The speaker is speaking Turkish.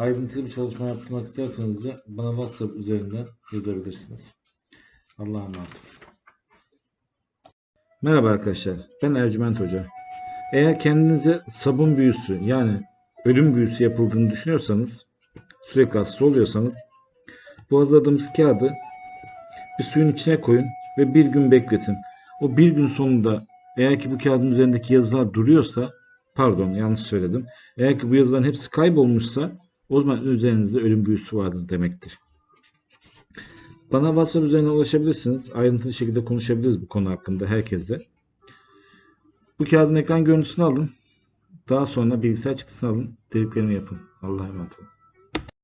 Ayrıntılı bir çalışma yaptırmak isterseniz de bana WhatsApp üzerinden yazabilirsiniz. Allah'a emanet. Merhaba arkadaşlar. Ben Ercüment Hoca. Eğer kendinize sabun büyüsü yani ölüm büyüsü yapıldığını düşünüyorsanız sürekli hasta oluyorsanız bu hazırladığımız kağıdı bir suyun içine koyun ve bir gün bekletin. O bir gün sonunda eğer ki bu kağıdın üzerindeki yazılar duruyorsa pardon yanlış söyledim. Eğer ki bu yazıların hepsi kaybolmuşsa o zaman üzerinizde ölüm büyüsü vardır demektir. Bana WhatsApp üzerinden ulaşabilirsiniz. Ayrıntılı şekilde konuşabiliriz bu konu hakkında herkesle. Bu kağıdın ekran görüntüsünü alın. Daha sonra bilgisayar çıktısını alın. Dediklerimi yapın. Allah'a emanet olun.